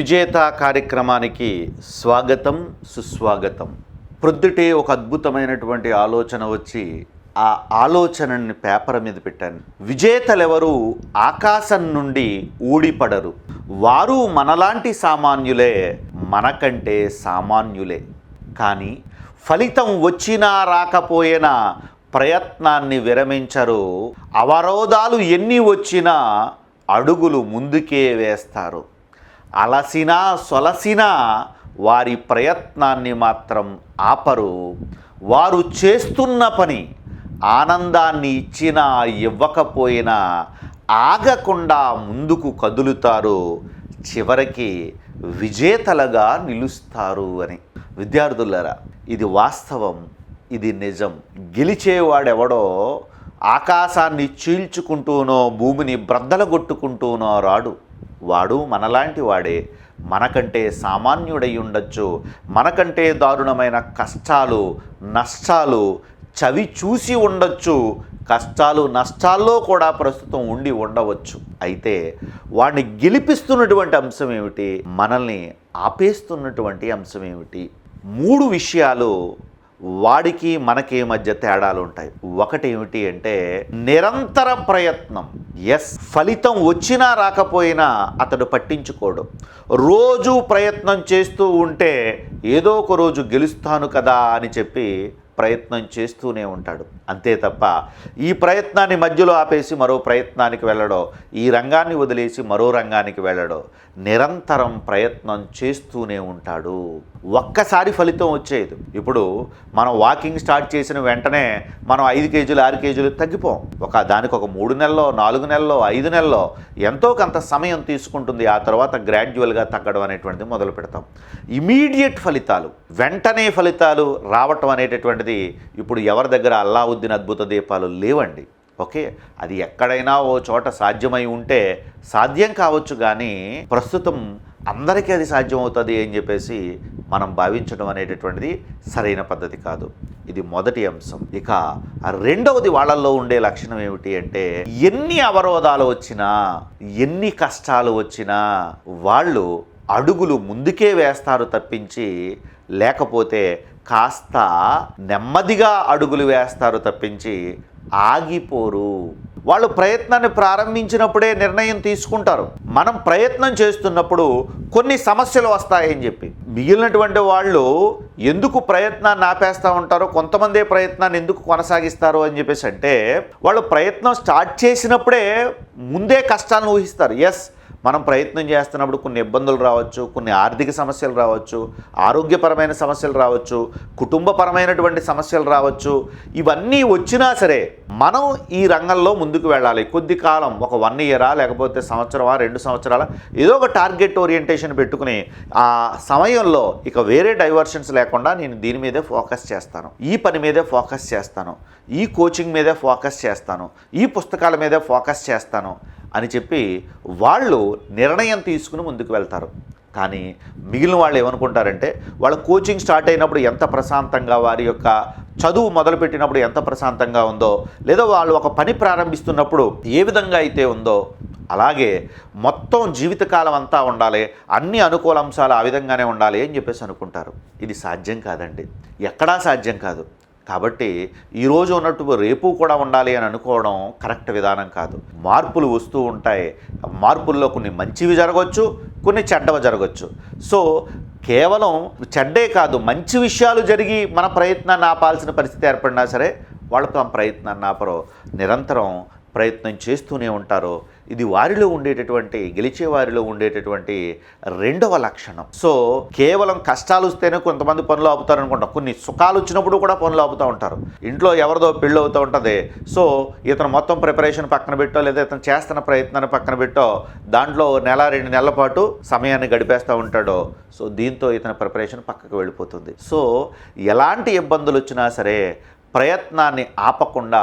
విజేత కార్యక్రమానికి స్వాగతం సుస్వాగతం. ప్రొద్దుటే ఒక అద్భుతమైనటువంటి ఆలోచన వచ్చి ఆ ఆలోచనని పేపర్ మీద పెట్టాను. విజేతలెవరు ఆకాశం నుండి ఊడిపడరు. వారు మనలాంటి సామాన్యులే మనకంటే సామాన్యులే. కానీ ఫలితం వచ్చినా రాకపోయినా ప్రయత్నాన్ని విరమించరు. అవరోధాలు ఎన్ని వచ్చినా అడుగులు ముందుకే వేస్తారు. అలసినా సొలసినా వారి ప్రయత్నాన్ని మాత్రం ఆపరు. వారు చేస్తున్న పని ఆనందాన్ని ఇచ్చినా ఇవ్వకపోయినా ఆగకుండా ముందుకు కదులుతారు. చివరికి విజేతలుగా నిలుస్తారు అని. విద్యార్థులరా ఇది వాస్తవం ఇది నిజం. గెలిచేవాడెవడో ఆకాశాన్ని చీల్చుకుంటూనో భూమిని బ్రద్దలగొట్టుకుంటూనో రాడు. వాడు మనలాంటి వాడే. మనకంటే సామాన్యుడై ఉండొచ్చు. మనకంటే దారుణమైన కష్టాలు నష్టాలు చవి చూసి ఉండొచ్చు. కష్టాలు నష్టాల్లో కూడా ప్రస్తుతం ఉండి ఉండవచ్చు. అయితే వాడిని గెలిపిస్తున్నటువంటి అంశం ఏమిటి? మనల్ని ఆపేస్తున్నటువంటి అంశం ఏమిటి? మూడు విషయాలు వాడికి మనకి మధ్య తేడాలు ఉంటాయి. ఒకటి ఏమిటి అంటే నిరంతర ప్రయత్నం. ఎస్ ఫలితం వచ్చినా రాకపోయినా అతడు పట్టించుకోడు. రోజు ప్రయత్నం చేస్తూ ఉంటే ఏదో ఒక రోజు గెలుస్తాను కదా అని చెప్పి ప్రయత్నం చేస్తూనే ఉంటాడు. అంతే తప్ప ఈ ప్రయత్నాన్ని మధ్యలో ఆపేసి మరో ప్రయత్నానికి వెళ్ళడో ఈ రంగాన్ని వదిలేసి మరో రంగానికి వెళ్ళడో నిరంతరం ప్రయత్నం చేస్తూనే ఉంటాడు. ఒక్కసారి ఫలితం వచ్చేది ఇప్పుడు మనం వాకింగ్ స్టార్ట్ చేసిన వెంటనే మనం ఐదు కేజీలు ఆరు కేజీలు తగ్గిపోం. ఒక దానికి ఒక మూడు నెలల్లో నాలుగు నెలల్లో ఐదు నెలల్లో ఎంతో కొంత సమయం తీసుకుంటుంది. ఆ తర్వాత గ్రాడ్యువల్గా తగ్గడం అనేటువంటిది మొదలు పెడతాం ఇమీడియట్ ఫలితాలు వెంటనే ఫలితాలు రావటం అనేటటువంటిది ఇప్పుడు ఎవరి దగ్గర అల్లావుద్దీన్ అద్భుత దీపాలు లేవండి. ఓకే? అది ఎక్కడైనా ఓ చోట సాధ్యమై ఉంటే సాధ్యం కావచ్చు కానీ ప్రస్తుతం అందరికీ అది సాధ్యం అవుతుంది అని చెప్పేసి మనం భావించడం అనేటటువంటిది సరైన పద్ధతి కాదు. ఇది మొదటి అంశం. ఇక రెండవది వాళ్ళల్లో ఉండే లక్షణం ఏమిటి అంటే ఎన్ని అవరోధాలు వచ్చినా ఎన్ని కష్టాలు వచ్చినా వాళ్ళు అడుగులు ముందుకే వేస్తారు తప్పించి లేకపోతే కాస్త నెమ్మదిగా అడుగులు వేస్తారు తప్పించి ఆగిపోరు. వాళ్ళు ప్రయత్నాన్ని ప్రారంభించినప్పుడే నిర్ణయం తీసుకుంటారు. మనం ప్రయత్నం చేస్తున్నప్పుడు కొన్ని సమస్యలు వస్తాయని చెప్పి. మిగిలినటువంటి వాళ్ళు ఎందుకు ప్రయత్నాన్ని ఆపేస్తూ ఉంటారో కొంతమందే ప్రయత్నాన్ని ఎందుకు కొనసాగిస్తారు అని చెప్పేసి అంటే వాళ్ళు ప్రయత్నం స్టార్ట్ చేసినప్పుడే ముందే కష్టాలను ఊహిస్తారు. ఎస్ మనం ప్రయత్నం చేస్తున్నప్పుడు కొన్ని ఇబ్బందులు రావచ్చు కొన్ని ఆర్థిక సమస్యలు రావచ్చు ఆరోగ్యపరమైన సమస్యలు రావచ్చు కుటుంబపరమైనటువంటి సమస్యలు రావచ్చు. ఇవన్నీ వచ్చినా సరే మనం ఈ రంగంలో ముందుకు వెళ్ళాలి. కొద్ది కాలం ఒక వన్ ఇయరా లేకపోతే సంవత్సరమా రెండు సంవత్సరాల ఏదో ఒక టార్గెట్ ఓరియంటేషన్ పెట్టుకుని ఆ సమయంలో ఇక వేరే డైవర్షన్స్ లేకుండా నేను దీని మీదే ఫోకస్ చేస్తాను. ఈ పని మీదే ఫోకస్ చేస్తాను. ఈ కోచింగ్ మీదే ఫోకస్ చేస్తాను. ఈ పుస్తకాల మీదే ఫోకస్ చేస్తాను. అని చెప్పి వాళ్ళు నిర్ణయం తీసుకుని ముందుకు వెళ్తారు. కానీ మిగిలిన వాళ్ళు ఏమనుకుంటారంటే వాళ్ళ కోచింగ్ స్టార్ట్ అయినప్పుడు ఎంత ప్రశాంతంగా వారి యొక్క చదువు మొదలుపెట్టినప్పుడు ఎంత ప్రశాంతంగా ఉందో లేదా వాళ్ళు ఒక పని ప్రారంభిస్తున్నప్పుడు ఏ విధంగా అయితే ఉందో అలాగే మొత్తం జీవితకాలం అంతా ఉండాలి అన్ని అనుకూల అంశాలు ఆ విధంగానే ఉండాలి అని చెప్పేసి అనుకుంటారు. ఇది సాధ్యం కాదండి. ఎక్కడా సాధ్యం కాదు. కాబట్టి ఈరోజు ఉన్నట్టు రేపు కూడా ఉండాలి అని అనుకోవడం కరెక్ట్ విధానం కాదు. మార్పులు వస్తూ ఉంటాయి. మార్పుల్లో కొన్ని మంచివి జరగవచ్చు కొన్ని చెడ్డవి జరగవచ్చు సో కేవలం చెడ్డే కాదు మంచి విషయాలు జరిగి మన ప్రయత్నాన్ని ఆపాల్సిన పరిస్థితి ఏర్పడినా సరే వాళ్ళు తమ ప్రయత్నాన్ని ఆపరు. నిరంతరం ప్రయత్నం చేస్తూనే ఉంటారో ఇది వారిలో ఉండేటటువంటి గెలిచే వారిలో ఉండేటటువంటి రెండవ లక్షణం. సో కేవలం కష్టాలు వస్తేనే కొంతమంది పనులు ఆపుతారు అనుకుంటాం. కొన్ని సుఖాలు వచ్చినప్పుడు కూడా పనులు ఆపుతూ ఉంటారు. ఇంట్లో ఎవరిదో పెళ్ళి అవుతూ ఉంటుంది. సో ఇతను మొత్తం ప్రిపరేషన్ పక్కన పెట్టో లేదా ఇతను చేస్తున్న ప్రయత్నాన్ని పక్కన పెట్టో దాంట్లో నెల రెండు నెలల పాటు సమయాన్ని గడిపేస్తూ ఉంటాడో సో దీంతో ఇతని ప్రిపరేషన్ పక్కకు వెళ్ళిపోతుంది. సో ఎలాంటి ఇబ్బందులు వచ్చినా సరే ప్రయత్నాన్ని ఆపకుండా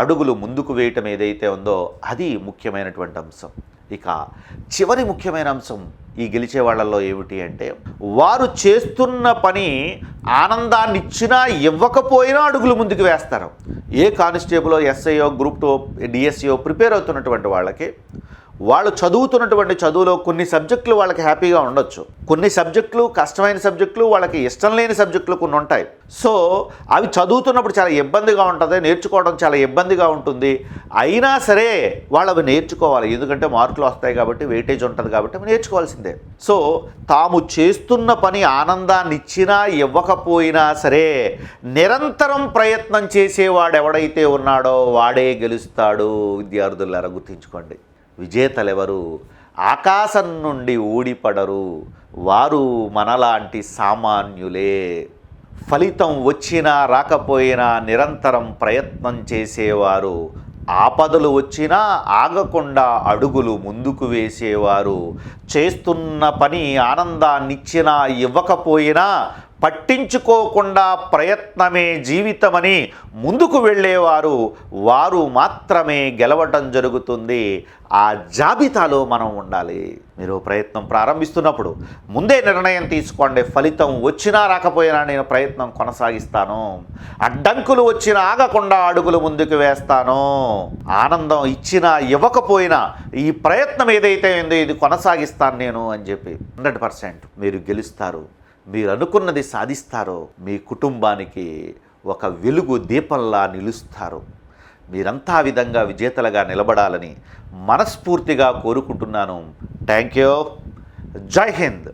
అడుగులు ముందుకు వేయటం ఏదైతే ఉందో అది ముఖ్యమైనటువంటి అంశం. ఇక చివరి ముఖ్యమైన అంశం ఈ గెలిచే వాళ్ళల్లో ఏమిటి అంటే వారు చేస్తున్న పని ఆనందాన్ని ఇచ్చినా ఇవ్వకపోయినా అడుగులు ముందుకు వేస్తారు. ఏ constable SIO group two డిఎస్సిఓ prepare అవుతున్నటువంటి వాళ్ళకి వాళ్ళు చదువుతున్నటువంటి చదువులో కొన్ని సబ్జెక్టులు వాళ్ళకి హ్యాపీగా ఉండొచ్చు. కొన్ని సబ్జెక్టులు కష్టమైన సబ్జెక్టులు వాళ్ళకి ఇష్టం లేని సబ్జెక్టులు కొన్ని ఉంటాయి. సో అవి చదువుతున్నప్పుడు చాలా ఇబ్బందిగా ఉంటుంది నేర్చుకోవడం చాలా ఇబ్బందిగా ఉంటుంది. అయినా సరే వాళ్ళు అవి నేర్చుకోవాలి. ఎందుకంటే మార్కులు వస్తాయి కాబట్టి వెయిటేజ్ ఉంటుంది కాబట్టి అవి నేర్చుకోవాల్సిందే. సో తాము చేస్తున్న పని ఆనందాన్ని ఇచ్చినా ఇవ్వకపోయినా సరే నిరంతరం ప్రయత్నం చేసేవాడు ఎవడైతే ఉన్నాడో వాడే గెలుస్తాడు. విద్యార్థులారా గుర్తించుకోండి. విజేతలెవరు? ఆకాశం నుండి ఊడిపడరు. వారు మనలాంటి సామాన్యులే. ఫలితం వచ్చినా రాకపోయినా నిరంతరం ప్రయత్నం చేసేవారు. ఆపదలు వచ్చినా ఆగకుండా అడుగులు ముందుకు వేసేవారు. చేస్తున్న పని ఆనందాన్నిచ్చినా ఇవ్వకపోయినా పట్టించుకోకుండా ప్రయత్నమే జీవితమని ముందుకు వెళ్ళేవారు వారు మాత్రమే గెలవటం జరుగుతుంది. ఆ జాబితాలో మనం ఉండాలి. మీరు ప్రయత్నం ప్రారంభిస్తున్నప్పుడు ముందే నిర్ణయం తీసుకోండి. ఫలితం వచ్చినా రాకపోయినా నేను ప్రయత్నం కొనసాగిస్తాను. అడ్డంకులు వచ్చినా ఆగకుండా అడుగులు ముందుకు వేస్తాను. ఆనందం ఇచ్చినా ఇవ్వకపోయినా ఈ ప్రయత్నం ఏదైతే ఉందో ఇది కొనసాగిస్తాను నేను అని చెప్పి హండ్రెడ్ పర్సెంట్ మీరు గెలుస్తారు. మీరు అనుకున్నది సాధిస్తారో మీ కుటుంబానికి ఒక వెలుగు దీపంలా నిలుస్తారు మీరంతా విధంగా విజేతలుగా నిలబడాలని మనస్ఫూర్తిగా కోరుకుంటున్నాను. Thank you. జై హింద్.